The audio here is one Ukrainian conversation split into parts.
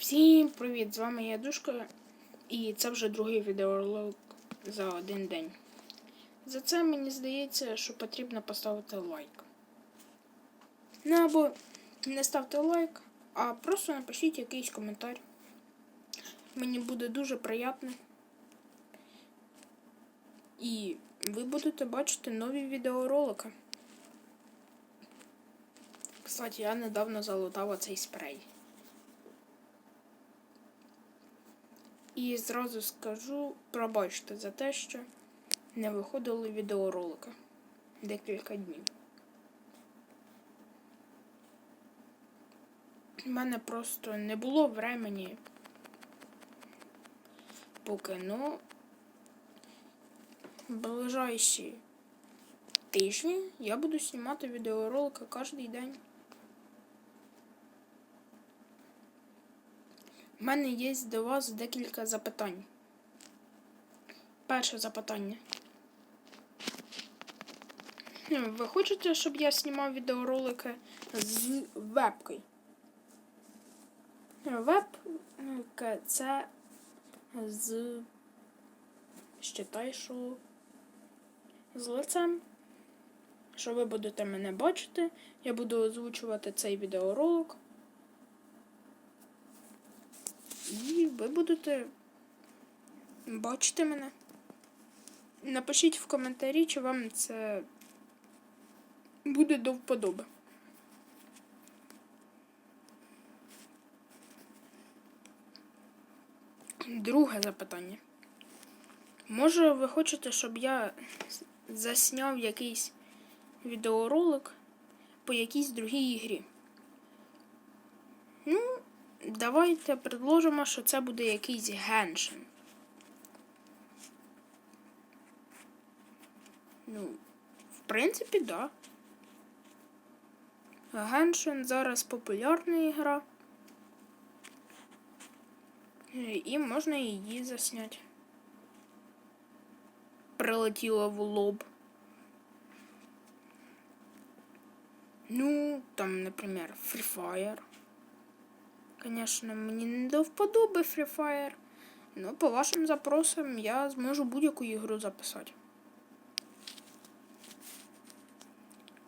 Всім привіт! З вами я Душка, і це вже другий відеоролик за один день. За це мені здається, що потрібно поставити лайк. Ну або не ставте лайк, а просто напишіть якийсь коментар. Мені буде дуже приємно. І ви будете бачити нові відеоролики. Кстати, я недавно залутав цей спрей. І зразу скажу, пробачте за те, що не виходили відеоролики декілька днів. У мене просто не було времени поки, ну ближайші тижні я буду знімати відеоролики кожен день. У мене є до вас декілька запитань. Перше запитання. Ви хочете, щоб я знімав відеоролики з вебкою? Вебка це з. Считай, що з лицем. Що ви будете мене бачити. Я буду озвучувати цей відеоролик. І ви будете бачити мене. Напишіть в коментарі, чи вам це буде до вподоби. Друге запитання. Може, ви хочете, щоб я засняв якийсь відеоролик по якійсь другій ігрі? Ну, Давайте предложимо, що це буде якийсь геншин. Ну, в принципі, да. Геншин зараз популярна ігра. І можна її засняти. Прилетіла в лоб. Ну, там, наприклад, Free Fire. Конечно, мені не до вподоби Free Fire. Ну, по вашим запросам я зможу будь-яку ігру записати.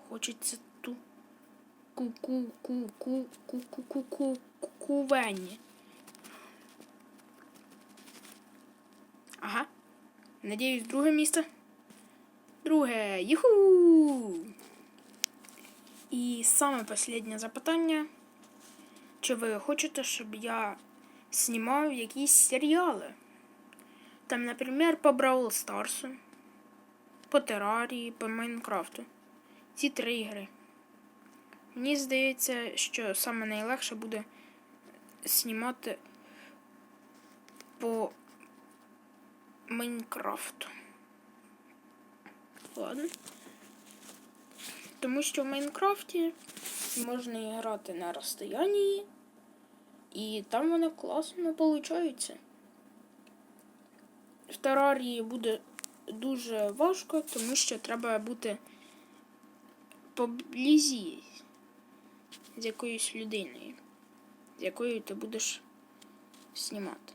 Хочеться ту ку-ку-ку-ку-ку-ку-ку-кувені. Ага. Надіюсь, друге місце. Друге. Юху! І саме останнє запитання. Чи ви хочете, щоб я знімав якісь серіали? Там, наприклад, по Бравл Старсу, по Терарії, по Майнкрафту. Ці три ігри. Мені здається, що саме найлегше буде знімати по Майнкрафту. Ладно. Тому що в Майнкрафті можна грати на розстоянні, і там воно класно виходить. В терарії буде дуже важко, тому що треба бути поблизі з якоюсь людиною, з якою ти будеш знімати.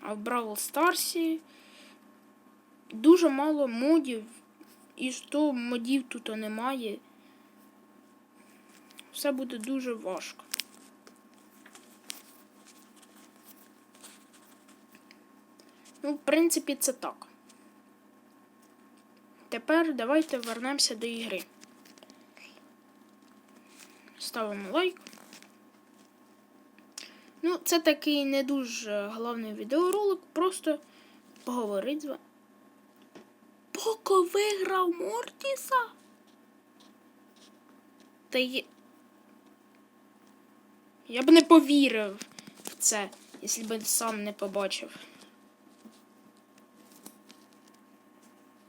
А в Бравл Старсі дуже мало модів, і що модів тут немає. Все буде дуже важко. Ну, в принципі, це так. Тепер давайте вернемося до ігри. Ставимо лайк. Ну, це такий не дуже головний відеоролик, просто поговорить з вами. Поко виграв Мортіса. Та є. Я б не повірив в це, якщо б сам не побачив.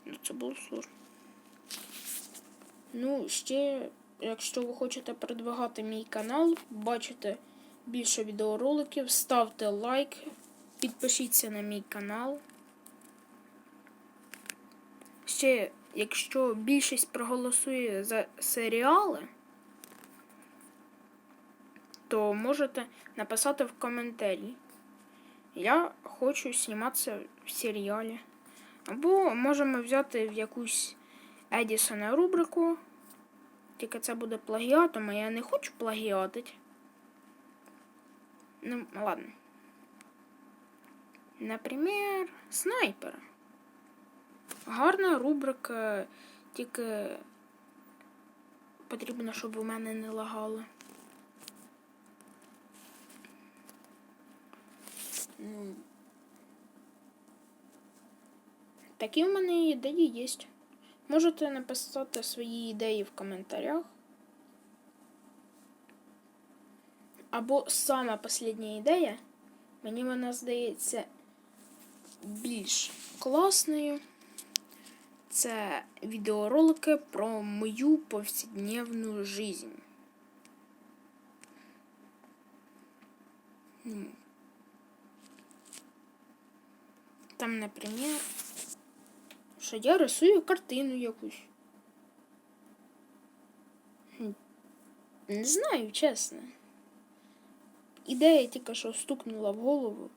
Ну, це було сложно. Ну, ще, якщо ви хочете продвигати мій канал, бачите більше відеороликів, ставте лайк, підпишіться на мій канал. Ще, якщо більшість проголосує за серіали, то можете написати в коментарі. Я хочу зніматися в серіалі. Або можемо взяти в якусь Едісона рубрику. Тільки це буде плагіатом, а я не хочу плагіатити. Ну, ладно. Наприклад, снайпер. Гарна рубрика, тільки потрібно, щоб у мене не лагало. Ну, такі в мене ідеї є. Можете написати свої ідеї в коментарях. Або сама остання ідея. Мені вона здається більш класною. Це відеоролики про мою повсякденну жизнь. Там, наприклад, що я рисую картину якусь. Хм. Не знаю, чесно. Ідея тільки що стукнула в голову.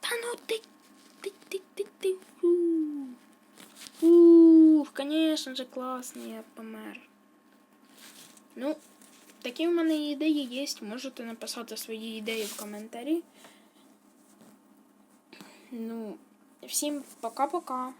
Та ну ти, ти, ти, ти, ти. Ух, конечно же, класно, я помер. Ну, такі в мене ідеї є. Можете написати свої ідеї в коментарі. Ну, всім пока-пока.